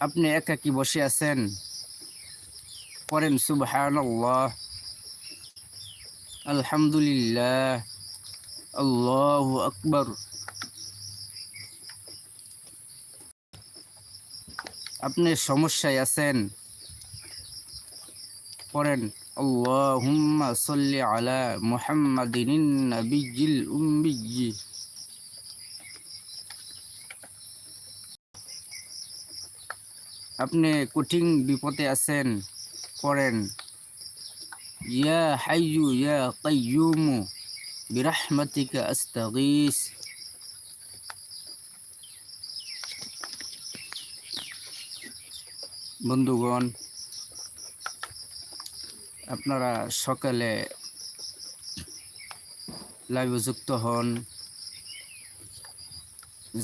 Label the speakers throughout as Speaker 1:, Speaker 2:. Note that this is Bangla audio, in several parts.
Speaker 1: আপনি একাকি বসে আছেন? পড়েন সুবহানাল্লাহ। আলহামদুলিল্লাহ। আল্লাহু আকবার। আপনি সমস্যায় আছেন? পড়েন, আল্লাহুম্মা সাল্লি আলা মুহাম্মাদিন নাবিয়্যিল উম্মিয়্যি। আপনি কঠিন বিপদে আছেন, পড়েন। ইয়া হাইয়ু, ইয়া কাইয়ুমু, বিরাহমাতিকা আস্তাগীস। বন্ধুগণ, আপনারা সকালে লাইভে যুক্ত হন।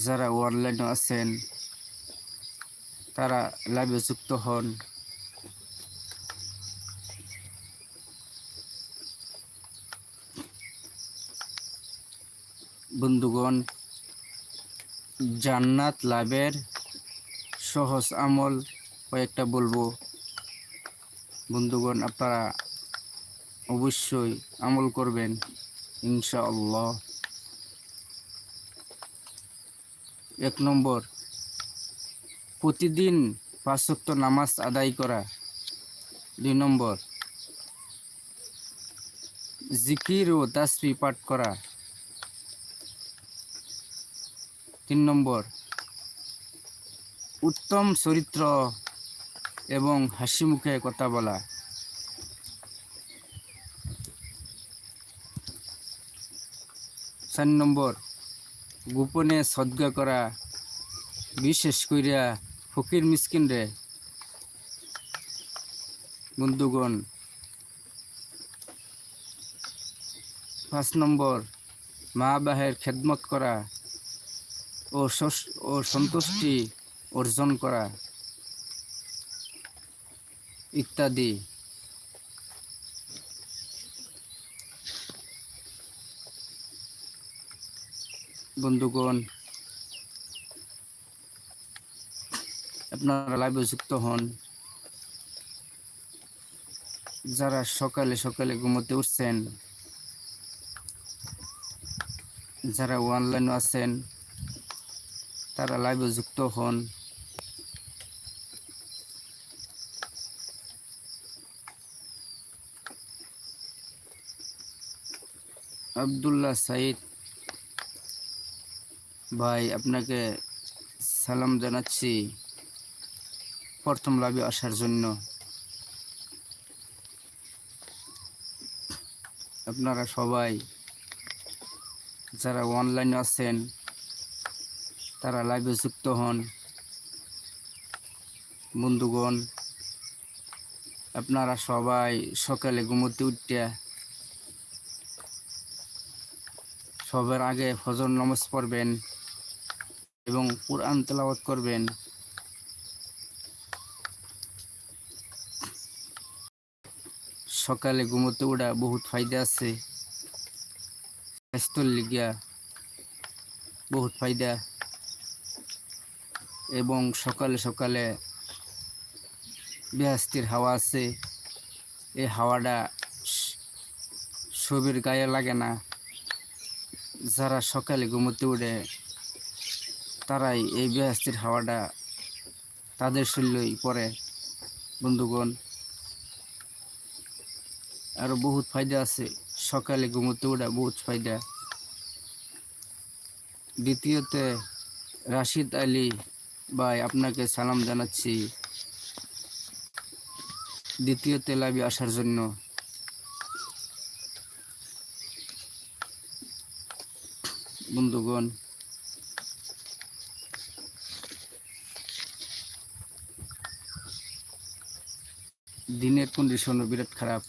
Speaker 1: যারা অনলাইনে আছেন তারা লাইভে যুক্ত হন। বন্ধুগণ, জান্নাত লাভের সহজ আমল কয়েকটা বলব। বন্ধুগণ, আপনারা অবশ্যই আমল করবেন, ইনশাআল্লাহ। এক নম্বর প্রতিদিন পাঁচক্ত নামাজ আদায় করা। দুই নম্বর, জিকির ও তাসবি পাঠ করা। তিন নম্বর, উত্তম চরিত্র এবং হাসি মুখে কথা বলা। চার নম্বর, গোপনে সদ্গা করা। বিশেষ করিয়া ফকির মিসকিন রে। বন্ধুগণ, পাঁচ নম্বর, মা বাহের খেদমত করা ও ও সন্তুষ্টি অর্জন করা ইত্যাদি। বন্ধুগণ আপনারা লাইভে যুক্ত হন। যারা সকালে সকালে ঘুমোতে উঠছেন, যারা অনলাইনে আছেন, তারা লাইভে যুক্ত হন। আবদুল্লাহ সাইদ ভাই, আপনাকে সালাম জানাচ্ছি। প্রথম লাভে আসার জন্য। আপনারা সবাই যারা অনলাইনে আছেন, তারা লাইভে যুক্ত হন। বন্ধুগণ, আপনারা সবাই সকালে ঘুমোতে উঠতে সবার আগে ফজর নামাজ পড়বেন এবং কোরআন তেলাওয়াত করবেন। সকালে ঘুমোতে ওঠা বহুত ফায়দা আছে। স্বাস্থ্যর লিগিয়া বহুত ফায়দা। এবং সকালে সকালে বেহাস্তির হাওয়া আছে। এই হাওয়াটা শরীর গায়ে লাগে না। যারা সকালে ঘুমোতে উঠে তারাই এই বেহাস্তির হাওয়াটা তাদের শরীরই পড়ে। বন্ধুগণ আরও বহুত ফায়দা আছে। সকালে ঘুমোতে ওঠা বহুত ফায়দা। দ্বিতীয়তে, রাশিদ আলী ভাই আপনাকে সালাম জানাচ্ছি। দ্বিতীয়তে লাভে আসার জন্য। বন্ধুগণ, দিনের কন্ডিশনও বিরাট খারাপ।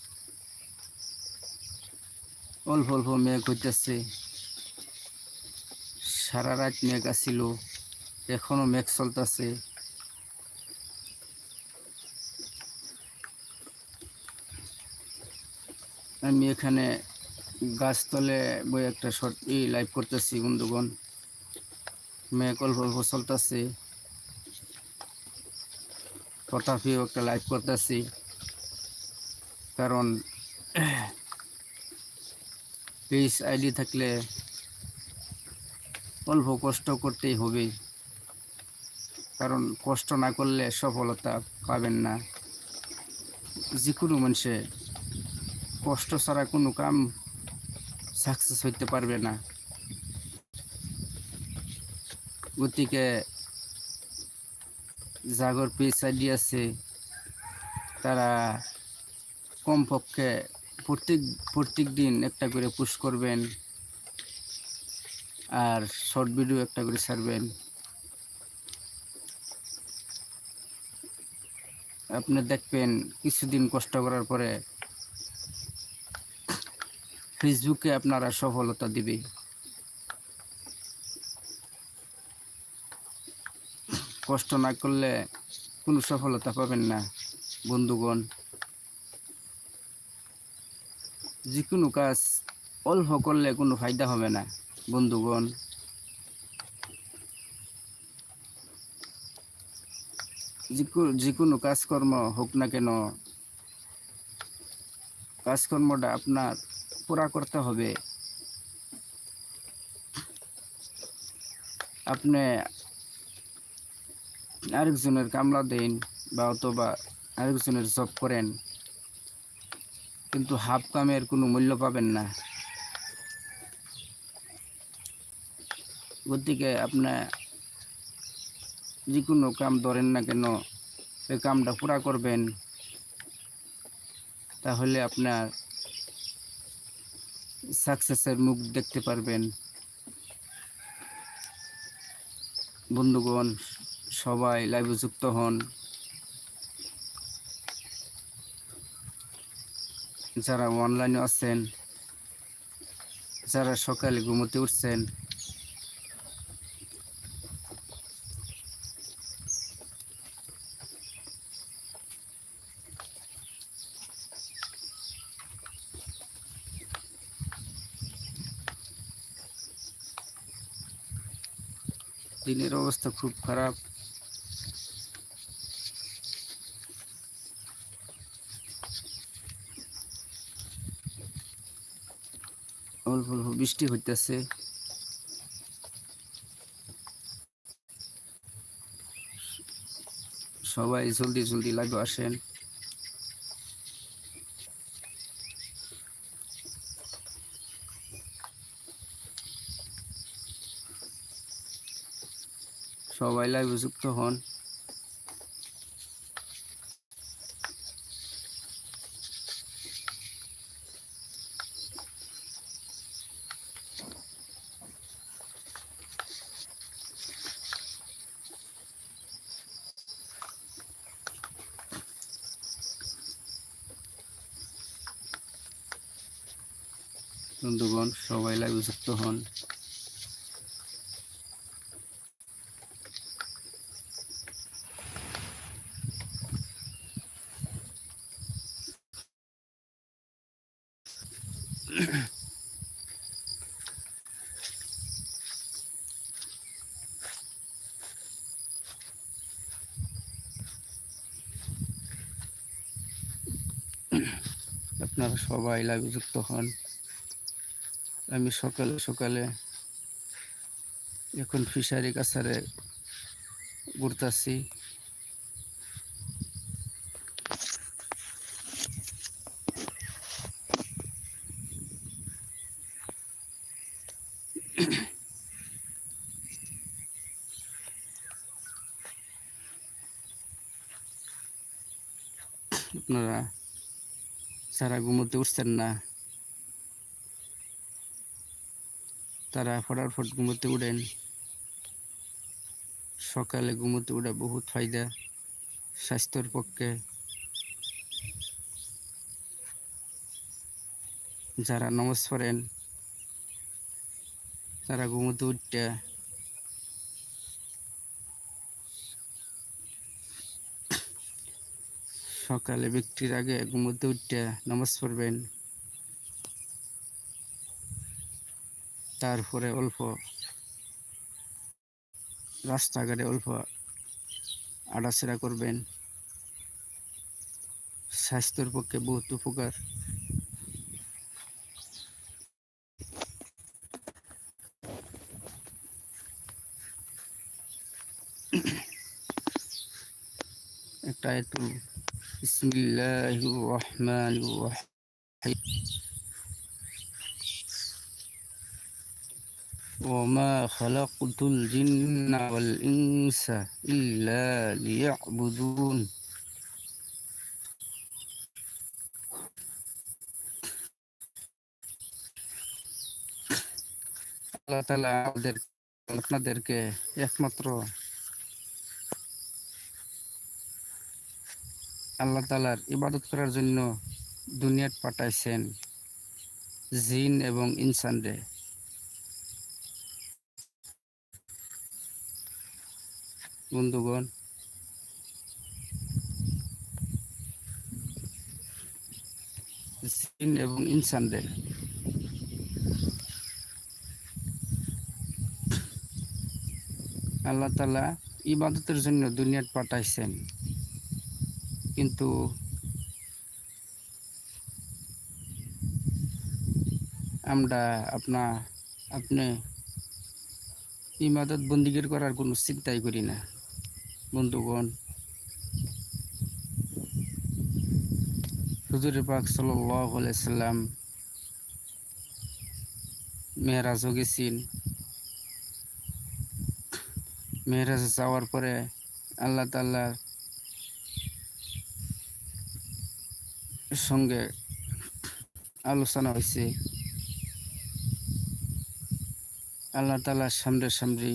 Speaker 1: অল্প অল্প মেঘ হইতেছে। সারা রাত মেঘ আসিল এখনও মেঘ চলতেছে। আমি এখানে গাছতলে বই একটা শর্ট ই লাইভ করতেছি, বন্ধুগণ। মেঘ অল্প অল্প চলতেছে। তথাপিও একটা লাইভ করতেছি। কারণ পেজ আইডি থাকলে অল্প কষ্ট করতেই হবে। কারণ কষ্ট না করলে সফলতা পাবেন না। যে কোনো মানুষে কষ্ট ছাড়া কোনো কাম সাকসেস হইতে পারবে না। গতিকে জাগর পেজ আইডি আছে, তারা কমপক্ষে প্রত্যেক প্রত্যেক দিন একটা করে পুশ করবেন। আর শর্ট ভিডিও একটা করে ছাড়বেন। আপনি দেখবেন কিছুদিন কষ্ট করার পরে ফেসবুকে আপনারা সফলতা দিবে। কষ্ট না করলে কোনো সফলতা পাবেন না, বন্ধুগণ। যে কোনো কাজ অল্প করলে কোনো ফায়দা হবে না, বন্ধুগণ। যে কো- যে কোনো কাজকর্ম হোক না কেন, কাজকর্মটা আপনার পুরা করতে হবে। আপনি আরেকজনের কামলা দেন বা অথবা আরেকজনের জব করেন কিন্তু হাফ কামের কোনো মূল্য পাবেন না। গতিকে আপনি যে কোনো কাম ধরেন না কেন, এই কামটা পুরা করবেন, তাহলে আপনার সাকসেসের মুখ দেখতে পারবেন। বন্ধুগণ, সবাই লাইভে যুক্ত হন। যারা অনলাইনে আছেন যারা সকালে ঘুমোতে উঠছেন দিনের অবস্থা খুব খারাপ। বৃষ্টি হইতেছে। সবাই জলদি জলদি লাগে আসেন। সবাই লাইভে যুক্ত হন বন্ধুগণ সবাই লাইভে যুক্ত হন। আপনারা সবাই লাইভে যুক্ত হন। আমি সকালে সকালে এখন ফিশারি কাছারে ঘুরতেছি। আপনারা সারা ঘুমোতে উঠছেন না তারা ফটাফট ঘুমোতে উঠেন। সকালে ঘুমোতে উঠা বহুত ফায়দা স্বাস্থ্যের পক্ষে। যারা নমাজ পড়েন, তারা ঘুমোতে উঠতে সকালে ব্যক্তির আগে ঘুমোতে উঠতে নামাজ পড়বেন। তারপরে অল্প, রাস্তাঘাটে অল্প আড়াচেরা করবেন। স্বাস্থ্যের পক্ষে বহুত উপকার। একটা একটু বিসমিল্লাহির রহমানির রহিম। وما خلقت الجن والإنس إلا ليعبدون আল্লাহ তালা আমাদের আপনাদেরকে একমাত্র আল্লাহ তালার ইবাদত করার জন্য দুনিয়াত পাঠাইছেন জিন এবং ইনসানরে বন্ধুগণ। জিন এবং ইনসানরে আল্লাহ তালা ইবাদতের জন্য দুনিয়াত পাঠাইছেন। কিন্তু আমরা আপনা, আপনি ইবাদত বন্দিগির করার কোনো চিন্তাই করি না। বন্ধুগণ, হুজুর পাক সাল্লাম মেহরাজও গেছেন। মেহরাজ যাওয়ার পরে আল্লাহ তাল্লাহ সঙ্গে আলোচনা হয়েছে। আল্লাহ তালার সামনে সামনে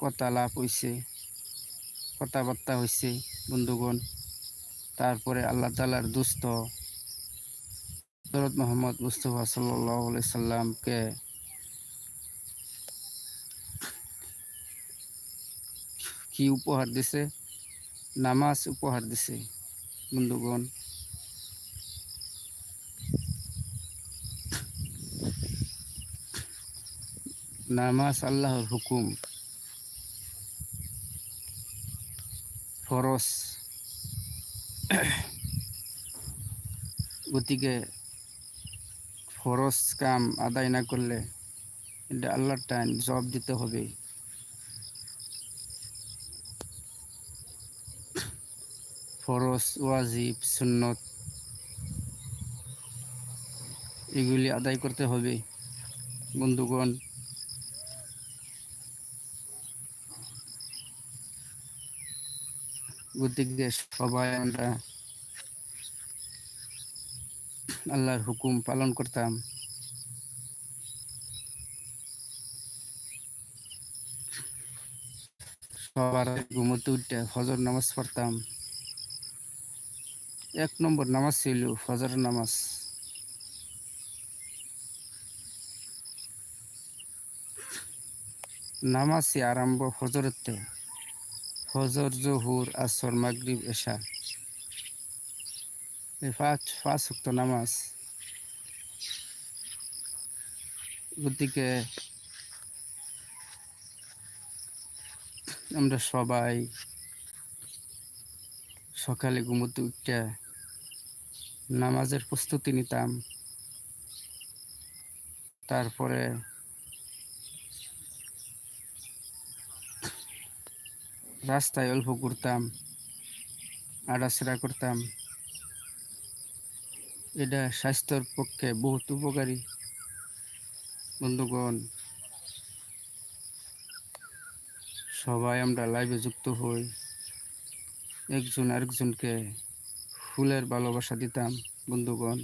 Speaker 1: কথা লাভ হয়েছে। কথাবার্তা হয়েছে বন্ধুগণ। তারপরে আল্লাহ তালার দুস্থ হজরত মোহাম্মদ মুস্তফা সাল্লাহ সাল্লামকে কি উপহার দিছে? নামাজ উপহার দিছে, বন্ধুগণ। নামাজ আল্লাহর হুকুম। ফরস গতিকে ফরস কাম আদায় না করলে এটা আল্লাহর টাইম, জবাব দিতে হবে। ফরস ওয়াজিব, সুন্নত এগুলি আদায় করতে হবে। বন্ধুগণ গতিকে সবাই আমরা আল্লাহর হুকুম পালন করতাম। সবার ঘুমোতে উঠে ফজর নামাজ পড়তাম। এক নম্বর নামাজ ছিল ফজর নামাজ। নামাজে আরম্ভ ফজরতে ফজর, জহুর, আসর, মাগরিব, এশা। এই পাঁচ পাঁচ উক্ত নামাজ। গতিকে আমরা সবাই সকালে ঘুমোতে উঠতে নামাজের প্রস্তুতি নিতাম। তারপরে রাস্তায় অল্প ঘুরতাম আড়াছড়া করতাম। এটা স্বাস্থ্যের পক্ষে বহুত উপকারী, বন্ধুগণ। সবাই আমরা লাইভে যুক্ত হই, একজন আরেকজনকে ফুলের ভালোবাসা দিতাম, বন্ধুগণ।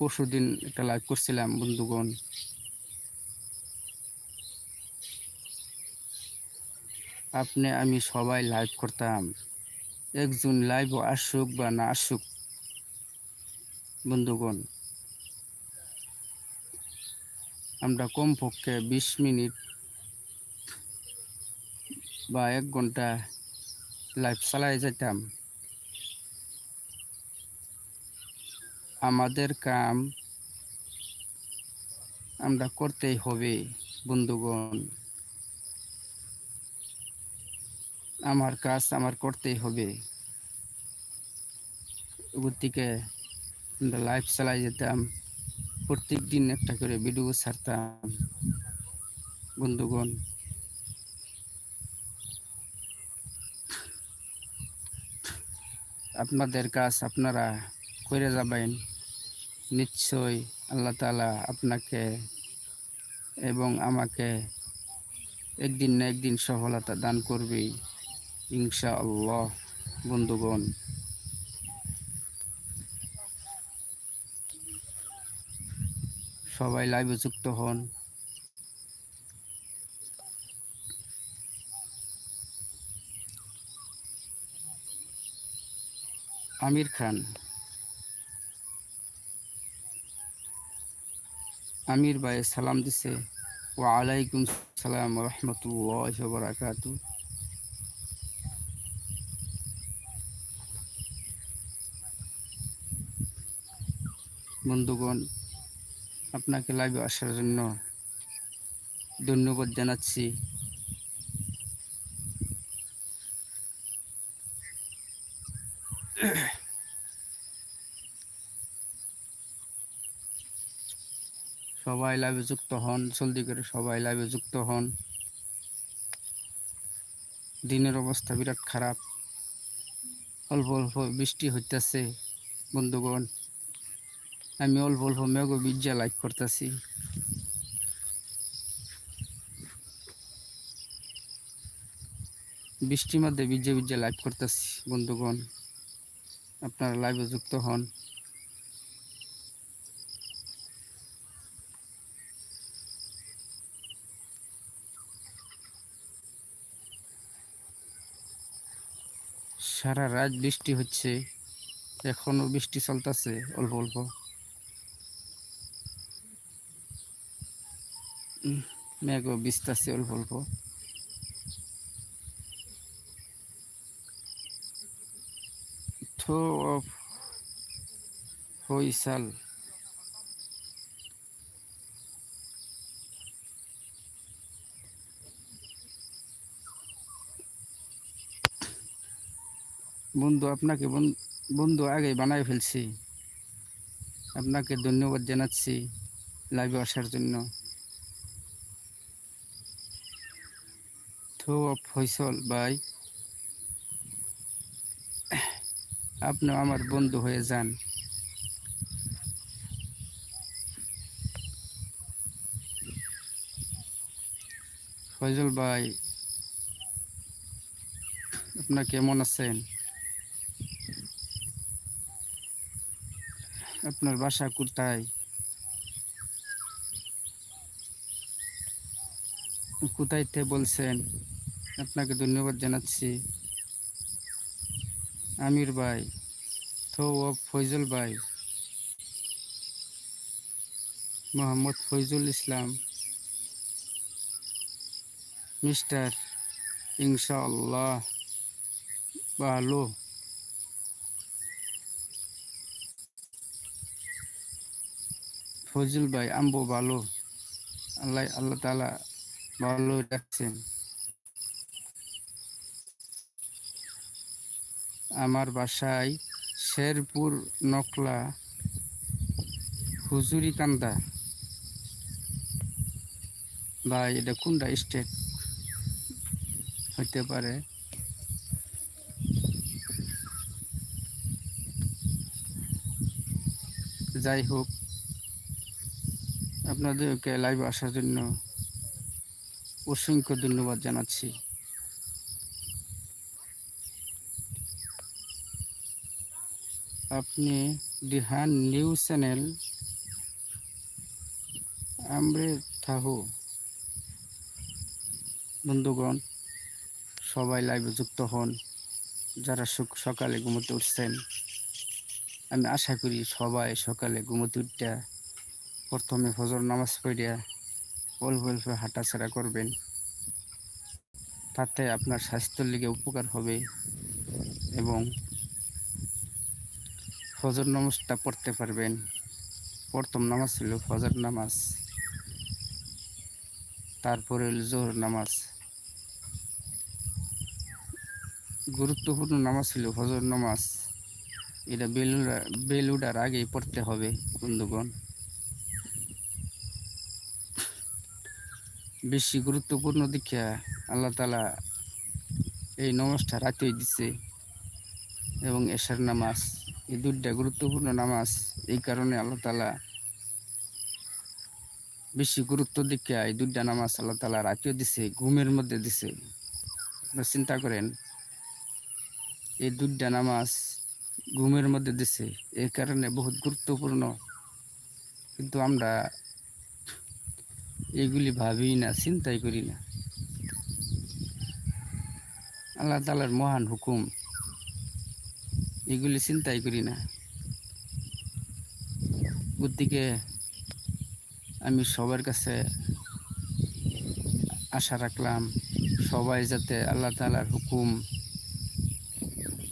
Speaker 1: পরশু দিন একটা লাইভ করছিলাম, বন্ধুগণ। আপনি, আমি সবাই লাইভ করতাম। একজন লাইভ আসুক বা না আসুক, বন্ধুগণ। আমরা কমপক্ষে বিশ মিনিট বা এক ঘণ্টা লাইভ চালাই যেতাম আমাদের কাম আমরা করতেই হবে, বন্ধুগণ। আমার কাজ আমার করতেই হবে। ওর থেকে আমরা লাইফ চালাই যেতাম প্রত্যেক দিন একটা করে ভিডিও ছাড়তাম, বন্ধুগণ। আপনাদের কাজ আপনারা করে যাবেন। নিশ্চয় আল্লাহ তালা আপনাকে এবং আমাকে একদিন না একদিন সফলতা দান করবে ইনশা আল্লাহ বন্ধুগণ, সবাই লাইভে যুক্ত হন। আমির খান আমির ভাই সালাম দিছে। ওয়ালাইকুম সালাম রহমতুল্লাহ বারাকাতু বন্ধুগণ, আপনাকে লাইভে আসার জন্য ধন্যবাদ জানাচ্ছি। সবাই লাইভে যুক্ত হন, জলদি করে সবাই লাইভে যুক্ত হন। দিনের অবস্থা বিরাট খারাপ। অল্প অল্প বৃষ্টি হইতেছে, বন্ধুগণ। আমি অল্প অল্প মেঘ বীর্যা লাইক করতেছি। বৃষ্টির মধ্যে বীর্যে বীর্যে লাইভ করতেছি, বন্ধুগণ। আপনারা লাইভে যুক্ত হন। সারা রাত বৃষ্টি হচ্ছে। এখনও বৃষ্টি চলতেছে, অল্প অল্প। মেঘও বিস্তাছে অল্প অল্প। থো অফ বন্ধু, আপনাকে বন- বন্ধু আগে বানাই ফেলছি। আপনাকে ধন্যবাদ জানাচ্ছি লাইভে আসার জন্য। থো অফ ফয়সল ভাই আপনি আমার বন্ধু হয়ে যান। ফয়জল ভাই, আপনার কেমন আছেন? আপনার বাসা কোথায়? কোথায় থেকে বলছেন? আপনাকে ধন্যবাদ জানাচ্ছি। আমির ভাই, থো ও ফৈজল ভাই। মোহাম্মদ ফৈজুল ইসলাম। মিস্টার, ইনশাআল্লাহ। ভালো। ফজল ভাই আম্বু ভালো। আল্লাহ আল্লাহ তালা ভালো রাখছেন। আমার বাসায় শেরপুর নকলা হুজুরি কান্দা। ভাই, এটা কোনটা স্টেট? হইতে পারে। যাই হোক আপনাদেরকে লাইভে আসার জন্য অসংখ্য ধন্যবাদ জানাচ্ছি। আপনি দিহান নিউজ চ্যানেল, আমরে থাহু। বন্ধুগণ, সবাই লাইভে যুক্ত হন, যারা সকালে ঘুমোতে উঠছেন। আমি আশা করি সবাই সকালে ঘুমোতে উঠটা প্রথমে ফজর নামাজ পড়িয়া অল্প অল্প হাঁটাছাড়া করবেন। তাতে আপনার স্বাস্থ্যের লিগে উপকার হবে এবং ফজর নামাজটা পড়তে পারবেন। প্রথম নামাজ ছিল ফজর নামাজ, তারপরে জোহর নামাজ। গুরুত্বপূর্ণ নামাজ ছিল ফজর নামাজ। এটা বেলুড়া বেলুডার আগেই পড়তে হবে বন্ধুগণ। বেশি গুরুত্বপূর্ণ দীক্ষা আল্লাহ তালা এই নমাজটা রাতেই দিছে এবং এশার নামাজ, এই দুইটা গুরুত্বপূর্ণ নামাজ, এই কারণে আল্লাহ তালা বেশি গুরুত্ব দীক্ষা এই দুইটা নামাজ আল্লাহ তালা রাতেও দিছে, ঘুমের মধ্যে দিছে। আপনারা চিন্তা করেন, এই দুইটা নামাজ ঘুমের মধ্যে দিছে, এই কারণে বহুত গুরুত্বপূর্ণ। কিন্তু আমরা এগুলি ভাবি না, চিন্তাই করি না। আল্লাহ তালার মহান হুকুম, এগুলি চিন্তাই করি না। গতিকে আমি সবার কাছে আশা রাখলাম, সবাই যাতে আল্লাহ তালার হুকুম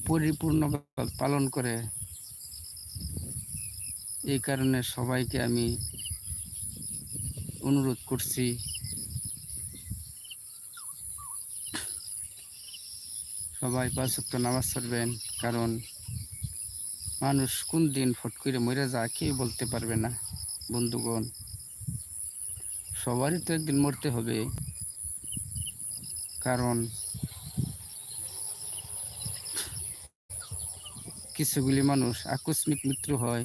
Speaker 1: পরিপূর্ণ পালন করে। এই কারণে সবাইকে আমি অনুরোধ করছি। সবাই পাঁচ ওয়াক্ত নামাজ পড়বেন কারণ মানুষ কোন দিন ফট করে মরে যায় কেউ বলতে পারবে না, বন্ধুগণ। সবারই তো একদিন মরতে হবে, কারণ কিছুগুলি মানুষ আকস্মিক মৃত্যু হয়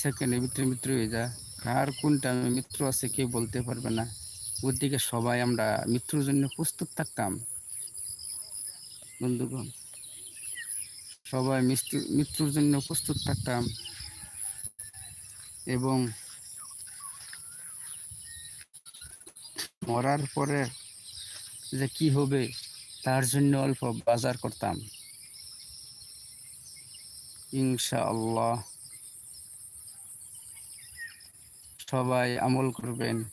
Speaker 1: সেকেন্ডের ভিতরে মৃত্যু হয়ে যায়। কার কোন টাইমে মৃত্যু আছে কেউ বলতে পারবে না। ওদিকে সবাই আমরা মৃত্যুর জন্য প্রস্তুত থাকতাম। বন্ধুগণ, সবাই মৃত্যু মৃত্যুর জন্য প্রস্তুত থাকতাম। এবং মরার পরে যে কি হবে, তার জন্য অল্প বাজার করতাম। ইনশাআল্লাহ। সবাই আমল করবেন।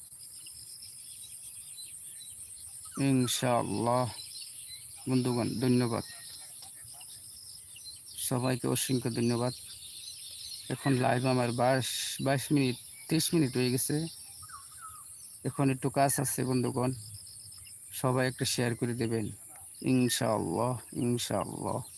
Speaker 1: ইনশাআল্লাহ। বন্ধুগণ, ধন্যবাদ। সবাইকে অসংখ্য ধন্যবাদ। এখন লাইভ আমার বাইশ বাইশ মিনিট তেইশ মিনিট হয়ে গেছে। এখন একটু কাজ আছে বন্ধুগণ। সবাই একটা শেয়ার করে দেবেন। ইনশাআল্লাহ ইনশাআল্লাহ।